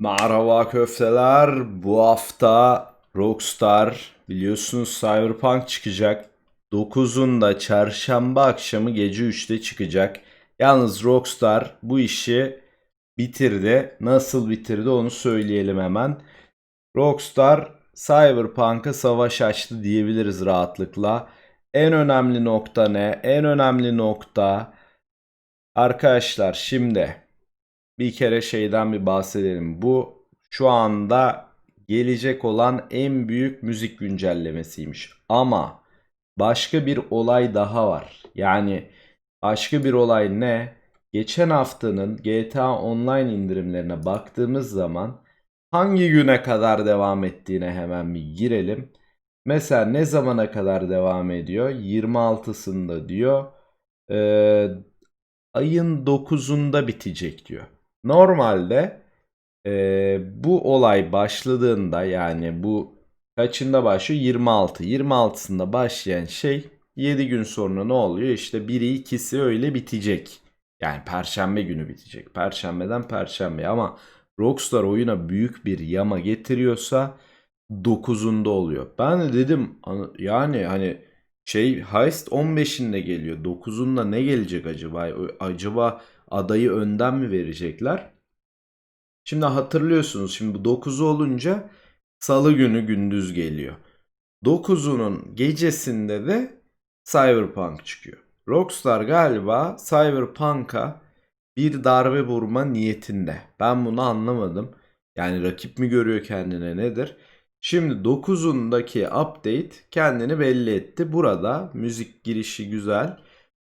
Merhaba köfteler. Bu hafta Rockstar biliyorsunuz Cyberpunk çıkacak. 9'unda çarşamba akşamı gece 3'te çıkacak. Yalnız Rockstar bu işi bitirdi. Nasıl bitirdi onu söyleyelim hemen. Rockstar Cyberpunk'a savaş açtı diyebiliriz rahatlıkla. En önemli nokta ne? En önemli nokta arkadaşlar şimdi bir kere şeyden bir bahsedelim. Bu şu anda gelecek olan en büyük müzik güncellemesiymiş. Ama başka bir olay daha var. Yani başka bir olay ne? Geçen haftanın GTA Online indirimlerine baktığımız zaman hangi güne kadar devam ettiğine hemen bir girelim. Mesela ne zamana kadar devam ediyor? 26'sında diyor. Ee, ayın 9'unda bitecek diyor. Normalde e, bu olay başladığında yani bu kaçında başlıyor? 26. 26'sında başlayan şey 7 gün sonra ne oluyor? İşte 1'i 2'si öyle bitecek. Yani perşembe günü bitecek. Perşembeden perşembe ama Rockstar oyuna büyük bir yama getiriyorsa 9'unda oluyor. Ben de dedim an- yani hani şey Heist 15'inde geliyor. 9'unda ne gelecek acaba? Acaba adayı önden mi verecekler? Şimdi hatırlıyorsunuz şimdi bu 9'u olunca salı günü gündüz geliyor. 9'unun gecesinde de Cyberpunk çıkıyor. Rockstar galiba Cyberpunk'a bir darbe vurma niyetinde. Ben bunu anlamadım. Yani rakip mi görüyor kendine nedir? Şimdi 9'undaki update kendini belli etti. Burada müzik girişi güzel.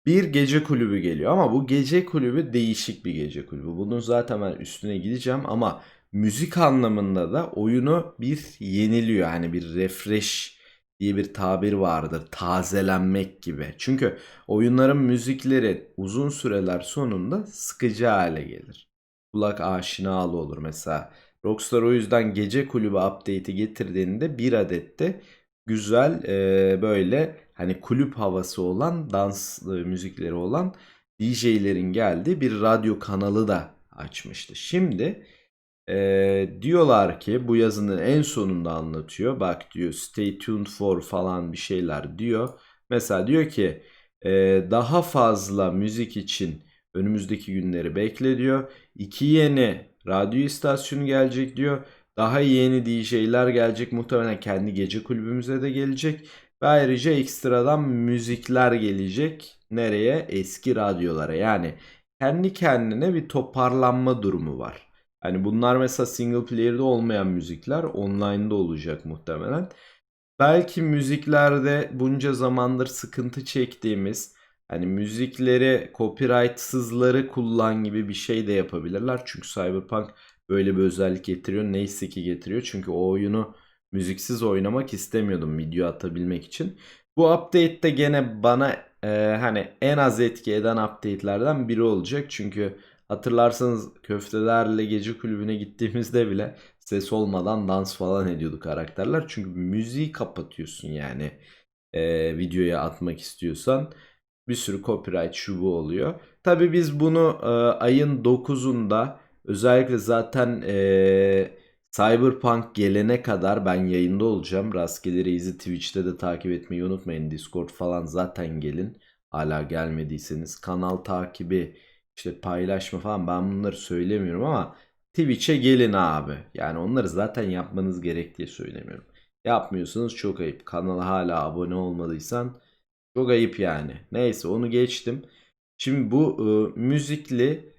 Bir gece kulübü geliyor ama bu gece kulübü değişik bir gece kulübü. Bunun zaten ben üstüne gideceğim ama müzik anlamında da oyunu bir yeniliyor. Hani bir refresh diye bir tabir vardır. Tazelenmek gibi. Çünkü oyunların müzikleri uzun süreler sonunda sıkıcı hale gelir. Kulak aşinalı olur mesela. Rockstar o yüzden gece kulübü update'i getirdiğinde bir adet de güzel e, böyle hani kulüp havası olan dans e, müzikleri olan DJ'lerin geldiği bir radyo kanalı da açmıştı. Şimdi e, diyorlar ki bu yazının en sonunda anlatıyor. Bak diyor stay tuned for falan bir şeyler diyor. Mesela diyor ki e, daha fazla müzik için önümüzdeki günleri bekle diyor. İki yeni radyo istasyonu gelecek diyor. Daha yeni DJ'ler gelecek. Muhtemelen kendi gece kulübümüze de gelecek. Ve ayrıca ekstradan müzikler gelecek. Nereye? Eski radyolara. Yani kendi kendine bir toparlanma durumu var. Hani bunlar mesela single player'da olmayan müzikler online'da olacak muhtemelen. Belki müziklerde bunca zamandır sıkıntı çektiğimiz hani müzikleri copyrightsızları kullan gibi bir şey de yapabilirler. Çünkü Cyberpunk böyle bir özellik getiriyor. Neyse ki getiriyor. Çünkü o oyunu müziksiz oynamak istemiyordum video atabilmek için. Bu update de gene bana e, hani en az etki eden update'lerden biri olacak. Çünkü hatırlarsanız köftelerle gece kulübüne gittiğimizde bile ses olmadan dans falan ediyordu karakterler. Çünkü müziği kapatıyorsun yani e, videoya atmak istiyorsan. Bir sürü copyright şu bu oluyor. Tabii biz bunu e, ayın 9'unda özellikle zaten e, Cyberpunk gelene kadar ben yayında olacağım. Rastgele Reis'i Twitch'te de takip etmeyi unutmayın. Discord falan zaten gelin. Hala gelmediyseniz kanal takibi işte paylaşma falan ben bunları söylemiyorum ama Twitch'e gelin abi. Yani onları zaten yapmanız gerek diye söylemiyorum. Yapmıyorsanız çok ayıp. Kanala hala abone olmadıysan çok ayıp yani. Neyse onu geçtim. Şimdi bu e, müzikli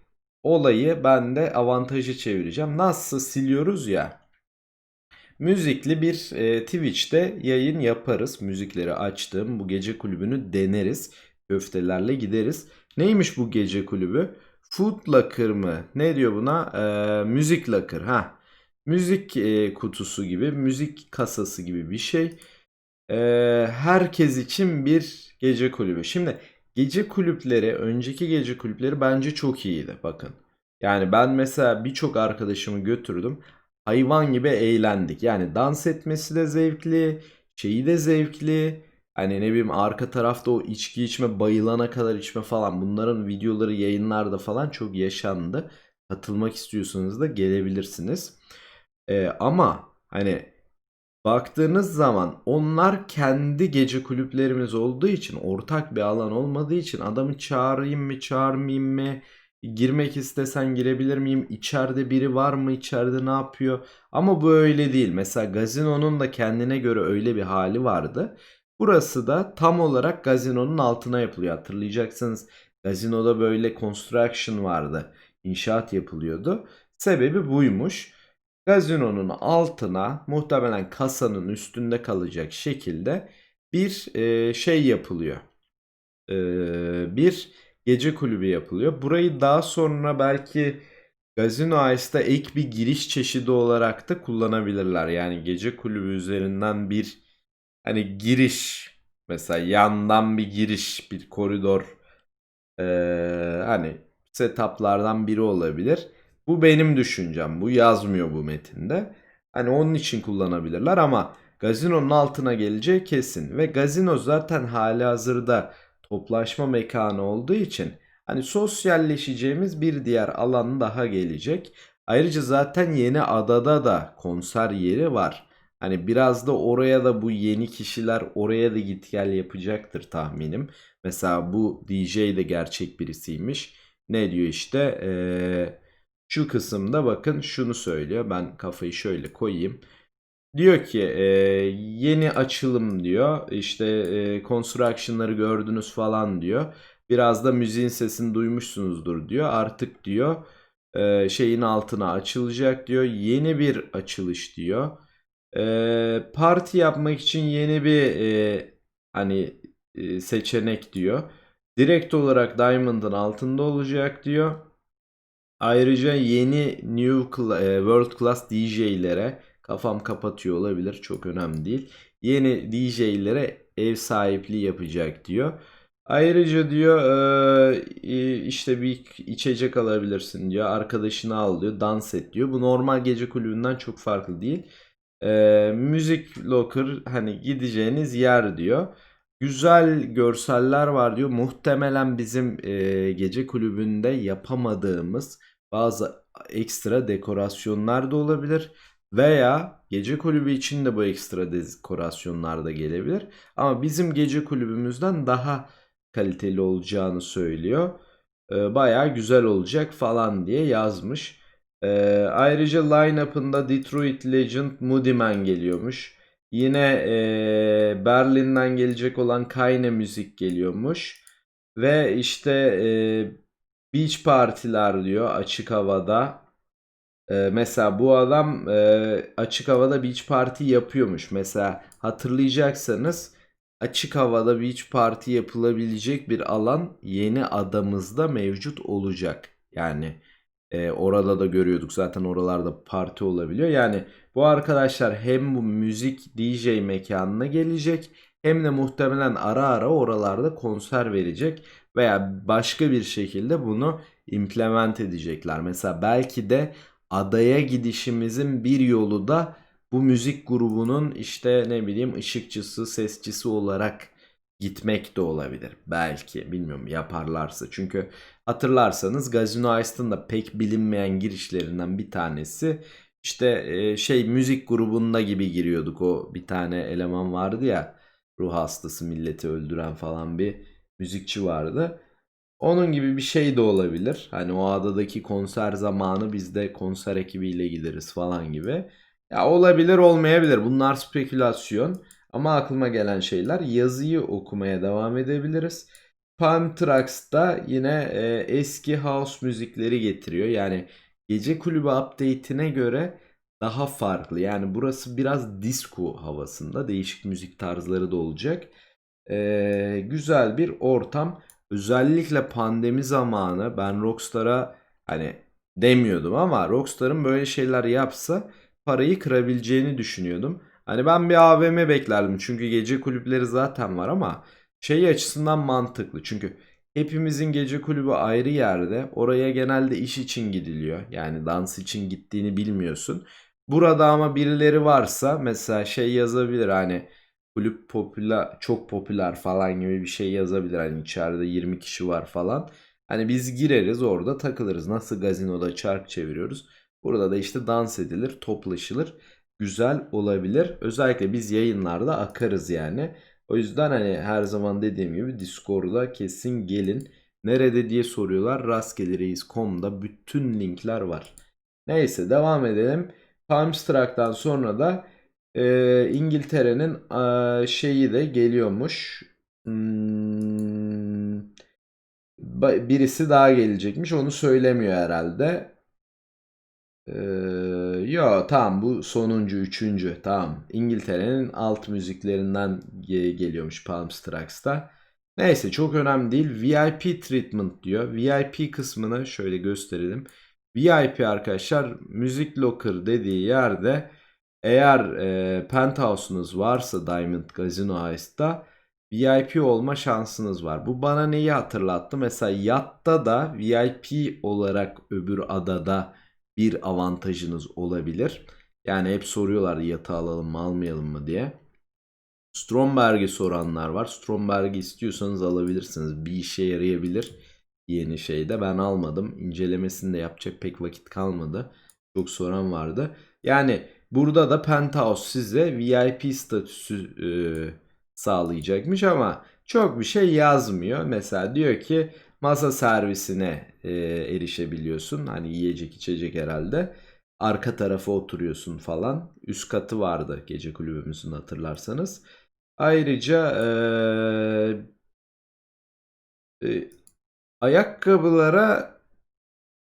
olayı ben de avantajı çevireceğim. Nasıl siliyoruz ya. Müzikli bir e, Twitch'te yayın yaparız. Müzikleri açtım. Bu gece kulübünü deneriz. Köftelerle gideriz. Neymiş bu gece kulübü? Food Locker mı? Ne diyor buna? E, müzik Locker. Ha. Müzik e, kutusu gibi, müzik kasası gibi bir şey. E, herkes için bir gece kulübü. Şimdi gece kulüpleri, önceki gece kulüpleri bence çok iyiydi. Bakın. Yani ben mesela birçok arkadaşımı götürdüm. Hayvan gibi eğlendik. Yani dans etmesi de zevkli, şeyi de zevkli. Hani ne bileyim arka tarafta o içki içme, bayılana kadar içme falan. Bunların videoları yayınlarda falan çok yaşandı. katılmak istiyorsanız da gelebilirsiniz. Ee, ama hani baktığınız zaman onlar kendi gece kulüplerimiz olduğu için ortak bir alan olmadığı için adamı çağırayım mı çağırmayayım mı girmek istesen girebilir miyim içeride biri var mı içeride ne yapıyor? Ama bu öyle değil. Mesela gazinonun da kendine göre öyle bir hali vardı. Burası da tam olarak gazinonun altına yapılıyor. Hatırlayacaksınız gazinoda böyle construction vardı. İnşaat yapılıyordu. Sebebi buymuş gazinonun altına muhtemelen kasanın üstünde kalacak şekilde bir e, şey yapılıyor. E, bir gece kulübü yapılıyor. Burayı daha sonra belki Gazino Ice'da ek bir giriş çeşidi olarak da kullanabilirler. Yani gece kulübü üzerinden bir hani giriş mesela yandan bir giriş bir koridor e, hani setuplardan biri olabilir. Bu benim düşüncem. Bu yazmıyor bu metinde. Hani onun için kullanabilirler ama gazinonun altına geleceği kesin. Ve gazino zaten hali hazırda toplaşma mekanı olduğu için hani sosyalleşeceğimiz bir diğer alan daha gelecek. Ayrıca zaten yeni adada da konser yeri var. Hani biraz da oraya da bu yeni kişiler oraya da git gel yapacaktır tahminim. Mesela bu DJ de gerçek birisiymiş. Ne diyor işte? Eee şu kısımda bakın şunu söylüyor. Ben kafayı şöyle koyayım. Diyor ki e, yeni açılım diyor. İşte e, construction'ları gördünüz falan diyor. Biraz da müziğin sesini duymuşsunuzdur diyor. Artık diyor e, şeyin altına açılacak diyor. Yeni bir açılış diyor. E, parti yapmak için yeni bir e, hani e, seçenek diyor. Direkt olarak Diamond'ın altında olacak diyor. Ayrıca yeni New e, World Class DJ'lere kafam kapatıyor olabilir çok önemli değil. Yeni DJ'lere ev sahipliği yapacak diyor. Ayrıca diyor e, işte bir içecek alabilirsin diyor. Arkadaşını al diyor. Dans et diyor. Bu normal gece kulübünden çok farklı değil. E, müzik locker hani gideceğiniz yer diyor. Güzel görseller var diyor. Muhtemelen bizim gece kulübünde yapamadığımız bazı ekstra dekorasyonlar da olabilir. Veya gece kulübü için de bu ekstra dekorasyonlar da gelebilir. Ama bizim gece kulübümüzden daha kaliteli olacağını söylüyor. E, bayağı güzel olacak falan diye yazmış. E, ayrıca line-up'ında Detroit Legend Moody Man geliyormuş. Yine e, Berlin'den gelecek olan Kayne müzik geliyormuş. Ve işte beach partiler diyor açık havada. E, mesela bu adam e, açık havada beach party yapıyormuş. Mesela hatırlayacaksanız açık havada beach party yapılabilecek bir alan yeni adamızda mevcut olacak. Yani e, orada da görüyorduk zaten oralarda parti olabiliyor. Yani bu arkadaşlar hem bu müzik DJ mekanına gelecek hem de muhtemelen ara ara oralarda konser verecek veya başka bir şekilde bunu implement edecekler. Mesela belki de adaya gidişimizin bir yolu da bu müzik grubunun işte ne bileyim ışıkçısı, sesçisi olarak gitmek de olabilir. Belki bilmiyorum yaparlarsa. Çünkü hatırlarsanız Gazino Ice'ın da pek bilinmeyen girişlerinden bir tanesi işte e, şey müzik grubunda gibi giriyorduk. O bir tane eleman vardı ya ruh hastası milleti öldüren falan bir müzikçi vardı. Onun gibi bir şey de olabilir. Hani o adadaki konser zamanı biz de konser ekibiyle gideriz falan gibi. Ya olabilir olmayabilir. Bunlar spekülasyon. Ama aklıma gelen şeyler yazıyı okumaya devam edebiliriz. Palm Trucks'ta yine e, eski house müzikleri getiriyor. Yani gece kulübü update'ine göre daha farklı. Yani burası biraz disco havasında. Değişik müzik tarzları da olacak. E, güzel bir ortam. Özellikle pandemi zamanı ben Rockstar'a hani demiyordum ama Rockstar'ın böyle şeyler yapsa parayı kırabileceğini düşünüyordum. Hani ben bir AVM beklerdim çünkü gece kulüpleri zaten var ama şey açısından mantıklı. Çünkü hepimizin gece kulübü ayrı yerde. Oraya genelde iş için gidiliyor. Yani dans için gittiğini bilmiyorsun. Burada ama birileri varsa mesela şey yazabilir hani kulüp popüler çok popüler falan gibi bir şey yazabilir. Hani içeride 20 kişi var falan. Hani biz gireriz orada takılırız. Nasıl gazinoda çark çeviriyoruz. Burada da işte dans edilir, toplaşılır. Güzel olabilir. Özellikle biz yayınlarda akarız yani. O yüzden hani her zaman dediğim gibi Discord'a kesin gelin. Nerede diye soruyorlar. Rastgelereis.com'da bütün linkler var. Neyse devam edelim. Palmstruck'tan sonra da e, İngiltere'nin e, şeyi de geliyormuş. Hmm, birisi daha gelecekmiş. Onu söylemiyor herhalde. Ee, yo tamam bu sonuncu üçüncü tamam İngiltere'nin alt müziklerinden ge- geliyormuş Palm Strucks'ta. Neyse çok önemli değil. VIP treatment diyor. VIP kısmını şöyle gösterelim. VIP arkadaşlar Music Locker dediği yerde eğer e, penthouse'unuz varsa Diamond Casino Heist'ta VIP olma şansınız var. Bu bana neyi hatırlattı? Mesela yatta da VIP olarak öbür adada bir avantajınız olabilir. Yani hep soruyorlar yatağı alalım mı almayalım mı diye. Stromberg'i soranlar var. Stromberg'i istiyorsanız alabilirsiniz. Bir işe yarayabilir yeni şeyde. Ben almadım. İncelemesini de yapacak pek vakit kalmadı. Çok soran vardı. Yani burada da Penthouse size VIP statüsü e, sağlayacakmış ama çok bir şey yazmıyor. Mesela diyor ki masa servisine e, erişebiliyorsun. Hani yiyecek içecek herhalde. Arka tarafa oturuyorsun falan. Üst katı vardı gece kulübümüzün hatırlarsanız. Ayrıca e, e, ayakkabılara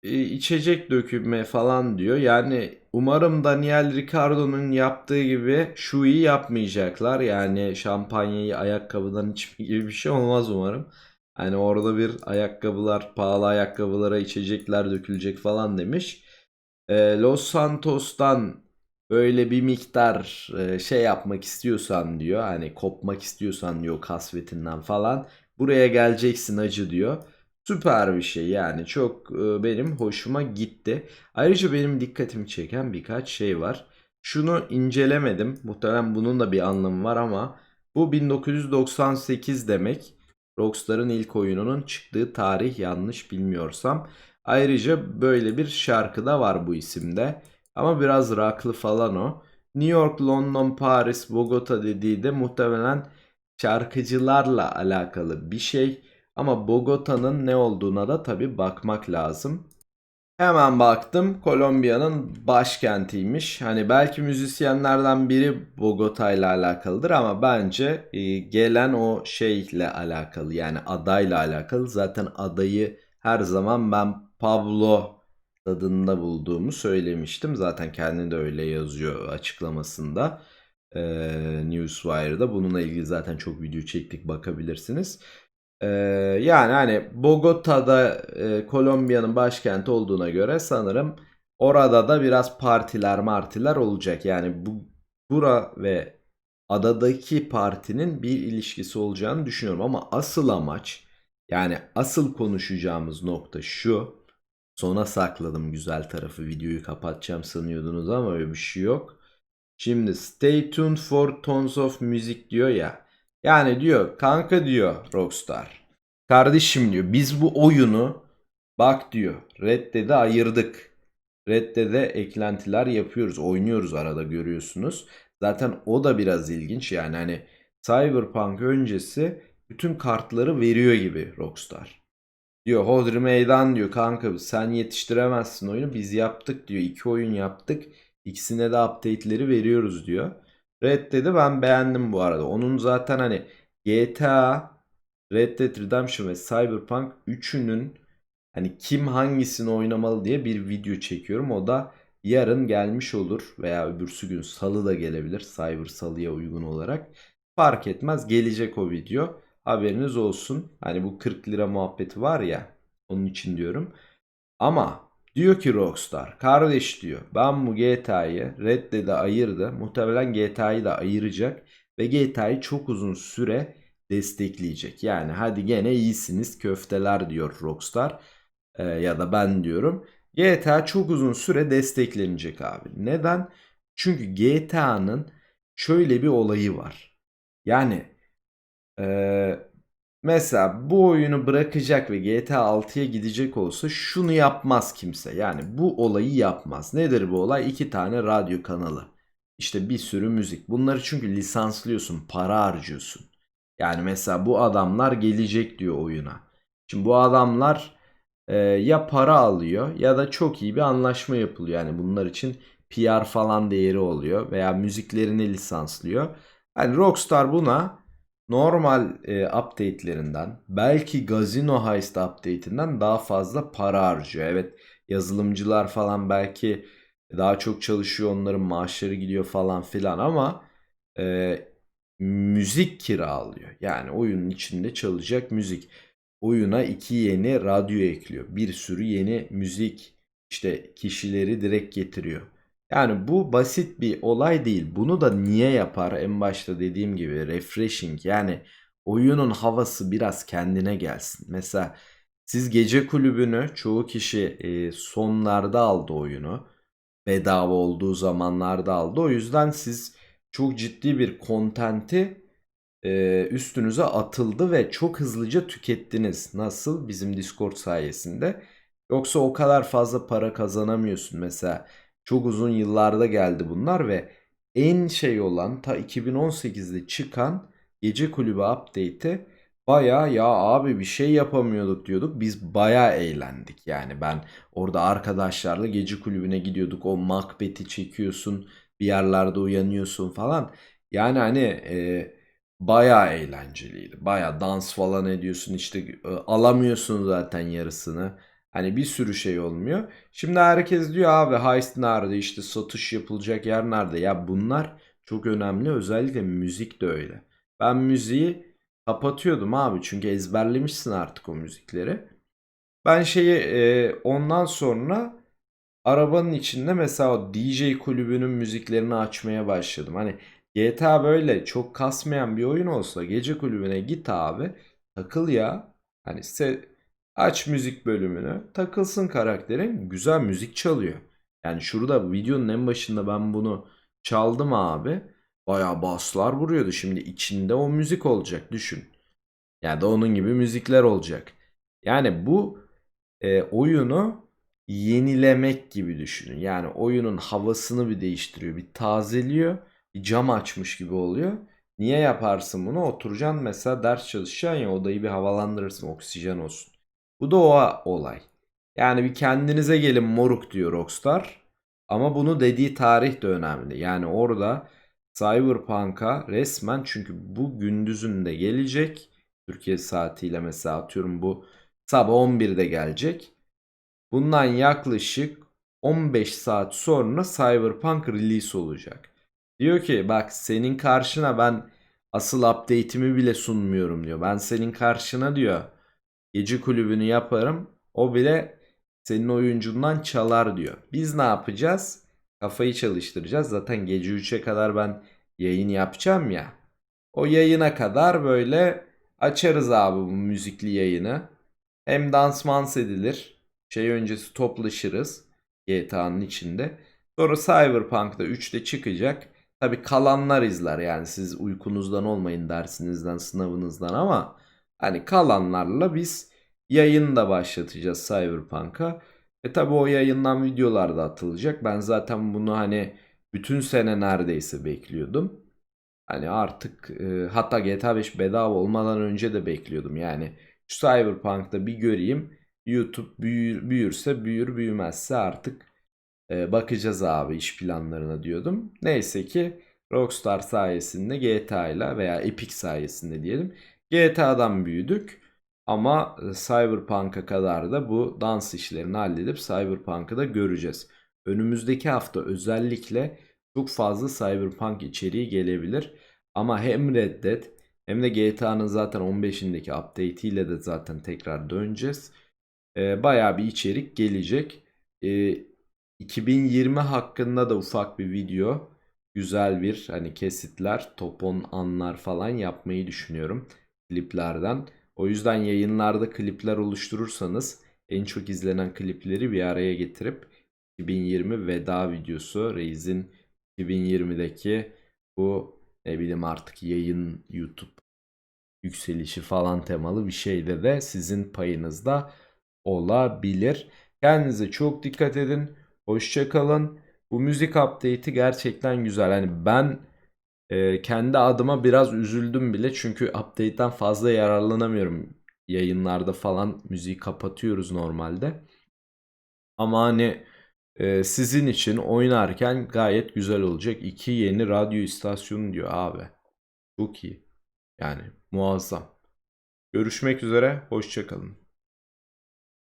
içecek dökülme falan diyor. Yani umarım Daniel Ricciardo'nun yaptığı gibi şu iyi yapmayacaklar. Yani şampanyayı ayakkabıdan içme gibi bir şey olmaz umarım. Hani orada bir ayakkabılar, pahalı ayakkabılara içecekler dökülecek falan demiş. E, Los Santos'tan böyle bir miktar e, şey yapmak istiyorsan diyor. Hani kopmak istiyorsan diyor kasvetinden falan. Buraya geleceksin acı diyor. Süper bir şey yani çok e, benim hoşuma gitti. Ayrıca benim dikkatimi çeken birkaç şey var. Şunu incelemedim. Muhtemelen bunun da bir anlamı var ama bu 1998 demek. Rockstar'ın ilk oyununun çıktığı tarih yanlış bilmiyorsam. Ayrıca böyle bir şarkı da var bu isimde. Ama biraz rocklı falan o. New York, London, Paris, Bogota dediği de muhtemelen şarkıcılarla alakalı bir şey. Ama Bogota'nın ne olduğuna da tabi bakmak lazım. Hemen baktım Kolombiya'nın başkentiymiş. Hani belki müzisyenlerden biri Bogota ile alakalıdır ama bence e, gelen o şeyle alakalı yani adayla alakalı. Zaten adayı her zaman ben Pablo tadında bulduğumu söylemiştim. Zaten kendi de öyle yazıyor açıklamasında. E, Newswire'da bununla ilgili zaten çok video çektik bakabilirsiniz. Ee, yani hani Bogota'da e, Kolombiya'nın başkenti olduğuna göre sanırım orada da biraz partiler martiler olacak. Yani bu bura ve adadaki partinin bir ilişkisi olacağını düşünüyorum ama asıl amaç yani asıl konuşacağımız nokta şu. Sona sakladım güzel tarafı videoyu kapatacağım sanıyordunuz ama öyle bir şey yok. Şimdi stay tuned for tons of music diyor ya. Yani diyor kanka diyor Rockstar. Kardeşim diyor biz bu oyunu bak diyor Red Dead'e ayırdık. Red Dead'e eklentiler yapıyoruz. Oynuyoruz arada görüyorsunuz. Zaten o da biraz ilginç yani hani Cyberpunk öncesi bütün kartları veriyor gibi Rockstar. Diyor Hodri meydan diyor kanka sen yetiştiremezsin oyunu biz yaptık diyor. iki oyun yaptık. İkisine de update'leri veriyoruz diyor. Red Dead'i ben beğendim bu arada. Onun zaten hani GTA, Red Dead Redemption ve Cyberpunk üçünün hani kim hangisini oynamalı diye bir video çekiyorum. O da yarın gelmiş olur veya öbürsü gün salı da gelebilir. Cyber salıya uygun olarak. Fark etmez gelecek o video. Haberiniz olsun. Hani bu 40 lira muhabbeti var ya onun için diyorum. Ama Diyor ki Rockstar kardeş diyor ben bu GTA'yı Red Dead'e ayırdı. Muhtemelen GTA'yı da ayıracak ve GTA'yı çok uzun süre destekleyecek. Yani hadi gene iyisiniz köfteler diyor Rockstar ee, ya da ben diyorum. GTA çok uzun süre desteklenecek abi. Neden? Çünkü GTA'nın şöyle bir olayı var. Yani ee, Mesela bu oyunu bırakacak ve GTA 6'ya gidecek olsa şunu yapmaz kimse. Yani bu olayı yapmaz. Nedir bu olay? İki tane radyo kanalı. İşte bir sürü müzik. Bunları çünkü lisanslıyorsun, para harcıyorsun. Yani mesela bu adamlar gelecek diyor oyuna. Şimdi bu adamlar e, ya para alıyor ya da çok iyi bir anlaşma yapılıyor. Yani bunlar için PR falan değeri oluyor veya müziklerini lisanslıyor. Yani Rockstar buna normal e, update'lerinden belki Gazino Heist update'inden daha fazla para harcıyor. Evet yazılımcılar falan belki daha çok çalışıyor onların maaşları gidiyor falan filan ama e, müzik kiralıyor. Yani oyunun içinde çalacak müzik. Oyuna iki yeni radyo ekliyor. Bir sürü yeni müzik işte kişileri direkt getiriyor. Yani bu basit bir olay değil. Bunu da niye yapar? En başta dediğim gibi refreshing yani oyunun havası biraz kendine gelsin. Mesela siz gece kulübünü çoğu kişi e, sonlarda aldı oyunu. Bedava olduğu zamanlarda aldı. O yüzden siz çok ciddi bir kontenti e, üstünüze atıldı ve çok hızlıca tükettiniz. Nasıl? Bizim Discord sayesinde. Yoksa o kadar fazla para kazanamıyorsun. Mesela çok uzun yıllarda geldi bunlar ve en şey olan ta 2018'de çıkan Gece Kulübü update'i baya ya abi bir şey yapamıyorduk diyorduk. Biz baya eğlendik. Yani ben orada arkadaşlarla gece kulübüne gidiyorduk. O Macbeth'i çekiyorsun. Bir yerlerde uyanıyorsun falan. Yani hani e, baya eğlenceliydi. Baya dans falan ediyorsun. işte e, alamıyorsun zaten yarısını. Hani bir sürü şey olmuyor. Şimdi herkes diyor abi heist nerede işte satış yapılacak yer nerede? Ya bunlar çok önemli özellikle müzik de öyle. Ben müziği kapatıyordum abi çünkü ezberlemişsin artık o müzikleri. Ben şeyi e, ondan sonra arabanın içinde mesela DJ kulübünün müziklerini açmaya başladım. Hani GTA böyle çok kasmayan bir oyun olsa gece kulübüne git abi takıl ya. Hani se Aç müzik bölümünü. Takılsın karakterin. Güzel müzik çalıyor. Yani şurada videonun en başında ben bunu çaldım abi. Bayağı baslar vuruyordu. Şimdi içinde o müzik olacak düşün. Yani da onun gibi müzikler olacak. Yani bu e, oyunu yenilemek gibi düşünün. Yani oyunun havasını bir değiştiriyor. Bir tazeliyor. Bir cam açmış gibi oluyor. Niye yaparsın bunu? Oturacaksın mesela ders çalışacaksın ya odayı bir havalandırırsın oksijen olsun. Bu da o olay. Yani bir kendinize gelin moruk diyor Rockstar. Ama bunu dediği tarih de önemli. Yani orada Cyberpunk'a resmen çünkü bu gündüzün de gelecek. Türkiye saatiyle mesela atıyorum bu sabah 11'de gelecek. Bundan yaklaşık 15 saat sonra Cyberpunk release olacak. Diyor ki bak senin karşına ben asıl update'imi bile sunmuyorum diyor. Ben senin karşına diyor gece kulübünü yaparım. O bile senin oyuncundan çalar diyor. Biz ne yapacağız? Kafayı çalıştıracağız. Zaten gece 3'e kadar ben yayın yapacağım ya. O yayına kadar böyle açarız abi bu müzikli yayını. Hem dans mans edilir. Şey öncesi toplaşırız. GTA'nın içinde. Sonra Cyberpunk'ta 3'te çıkacak. Tabi kalanlar izler yani siz uykunuzdan olmayın dersinizden sınavınızdan ama Hani kalanlarla biz yayın da başlatacağız Cyberpunk'a. E tabi o yayından videolar da atılacak. Ben zaten bunu hani bütün sene neredeyse bekliyordum. Hani artık e, hatta GTA 5 bedava olmadan önce de bekliyordum. Yani şu Cyberpunk'ta bir göreyim. YouTube büyür, büyürse büyür büyümezse artık e, bakacağız abi iş planlarına diyordum. Neyse ki Rockstar sayesinde GTA ile veya Epic sayesinde diyelim GTA'dan büyüdük ama e, Cyberpunk'a kadar da bu dans işlerini halledip Cyberpunk'ı da göreceğiz. Önümüzdeki hafta özellikle çok fazla Cyberpunk içeriği gelebilir. Ama hem Red Dead hem de GTA'nın zaten 15'indeki update ile de zaten tekrar döneceğiz. Ee, Baya bir içerik gelecek. Ee, 2020 hakkında da ufak bir video. Güzel bir hani kesitler, top 10 anlar falan yapmayı düşünüyorum kliplerden. O yüzden yayınlarda klipler oluşturursanız en çok izlenen klipleri bir araya getirip 2020 veda videosu Reis'in 2020'deki bu ne bileyim artık yayın YouTube yükselişi falan temalı bir şeyde de sizin payınızda olabilir. Kendinize çok dikkat edin. Hoşça kalın. Bu müzik update'i gerçekten güzel. Hani ben e, kendi adıma biraz üzüldüm bile çünkü update'ten fazla yararlanamıyorum. Yayınlarda falan müziği kapatıyoruz normalde. Ama hani e, sizin için oynarken gayet güzel olacak. İki yeni radyo istasyonu diyor abi. Çok iyi. Yani muazzam. Görüşmek üzere. Hoşçakalın.